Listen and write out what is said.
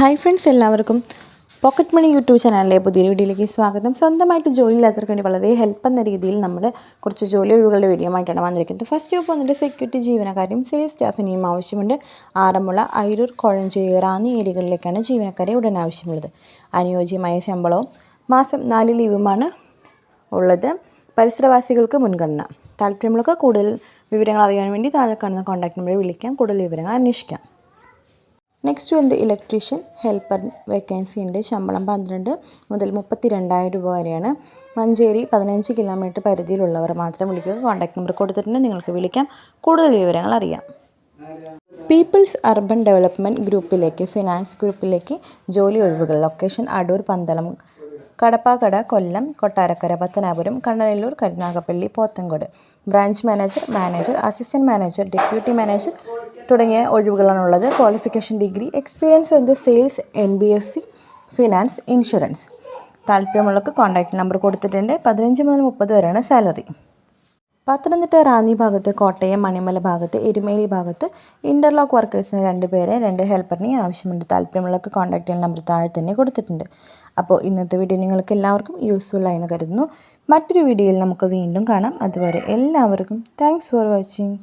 Hi friends എല്ലാവർക്കും pocket money YouTube ചാനലിലെ പുതിയ വീഡിയോയിലേക്ക് സ്വാഗതം. സ്വന്തമായിട്ട് ജോലിയില്ലാത്തവർക്ക് വേണ്ടി വളരെ ഹെൽപ്പ് എന്ന രീതിയിൽ നമ്മൾ കുറച്ച് ജോലി ഒഴിവുകളുടെ വീഡിയോ ആയിട്ടാണ് വന്നിരിക്കുന്നത്. ഫസ്റ്റ് ജോബ് വന്നിട്ട് സെക്യൂരിറ്റി ജീവനക്കാരും സെയിൽസ് സ്റ്റാഫിനെയും ആവശ്യമുണ്ട്. ആറന്മുള അയിരൂർ കോഴഞ്ചേരി റാന്നി ഏരിയകളിലേക്കാണ് ജീവനക്കാരെ ഉടൻ ആവശ്യമുള്ളത്. അനുയോജ്യമായ ശമ്പളവും മാസം നാല് ലീവുമാണ് ഉള്ളത്. പരിസരവാസികൾക്ക് മുൻഗണന. താല്പര്യമുള്ളവർക്ക് കൂടുതൽ വിവരങ്ങൾ അറിയാൻ വേണ്ടി താഴെ കാണുന്ന കോൺടാക്ട് നമ്പറിൽ വിളിക്കാം. കൂടുതൽ വിവരങ്ങൾ അന്വേഷിക്കാം. നെക്സ്റ്റ് വന്ന് ഇലക്ട്രീഷ്യൻ ഹെൽപ്പർ വേക്കൻസി ഉണ്ട്. ശമ്പളം പന്ത്രണ്ട് മുതൽ മുപ്പത്തി രണ്ടായിരം രൂപ വരെയാണ്. മഞ്ചേരി പതിനഞ്ച് കിലോമീറ്റർ പരിധിയിലുള്ളവർ മാത്രം വിളിക്കുക. കോൺടാക്ട് നമ്പർ കൊടുത്തിട്ടുണ്ട്. നിങ്ങൾക്ക് വിളിക്കാം. കൂടുതൽ വിവരങ്ങൾ അറിയാം. പീപ്പിൾസ് അർബൻ ഡെവലപ്മെന്റ് ഗ്രൂപ്പിലേക്ക് ഫിനാൻസ് ഗ്രൂപ്പിലേക്ക് ജോലി ഒഴിവുകൾ. Location Adoor Pandalam Kadappakada Kollam Kottarakkara Pathanapuram Kannanallur Karunagappally Pothencode branch manager manager assistant manager deputy manager തുടങ്ങിയ ഒഴിവുകളാണുള്ളത്. Qualification degree experience with sales N B F C finance insurance താല്പര്യമുള്ളവർക്ക് contact number കൊടുത്തിട്ടുണ്ട്. പതിനഞ്ച് മുതൽ മുപ്പത് വരെയാണ് സാലറി പത്തനംതിട്ട റാന്നി ഭാഗത്ത് കോട്ടയം മണിമല ഭാഗത്ത് എരുമേലി ഭാഗത്ത് ഇന്റർലോക്ക് വർക്കേഴ്സിന് രണ്ട് പേരെ രണ്ട് ഹെൽപ്പറിനെയും ആവശ്യമുണ്ട്. താല്പര്യമുള്ളവർക്ക് കോൺടാക്ട് ചെയ്യുന്ന നമ്പർ താഴെ തന്നെ കൊടുത്തിട്ടുണ്ട്. അപ്പോൾ ഇന്നത്തെ വീഡിയോ നിങ്ങൾക്ക് എല്ലാവർക്കും യൂസ്ഫുൾ ആയെന്ന് കരുതുന്നു. മറ്റൊരു വീഡിയോയിൽ നമുക്ക് വീണ്ടും കാണാം. അതുവരെ എല്ലാവർക്കും താങ്ക്സ് ഫോർ വാച്ചിങ്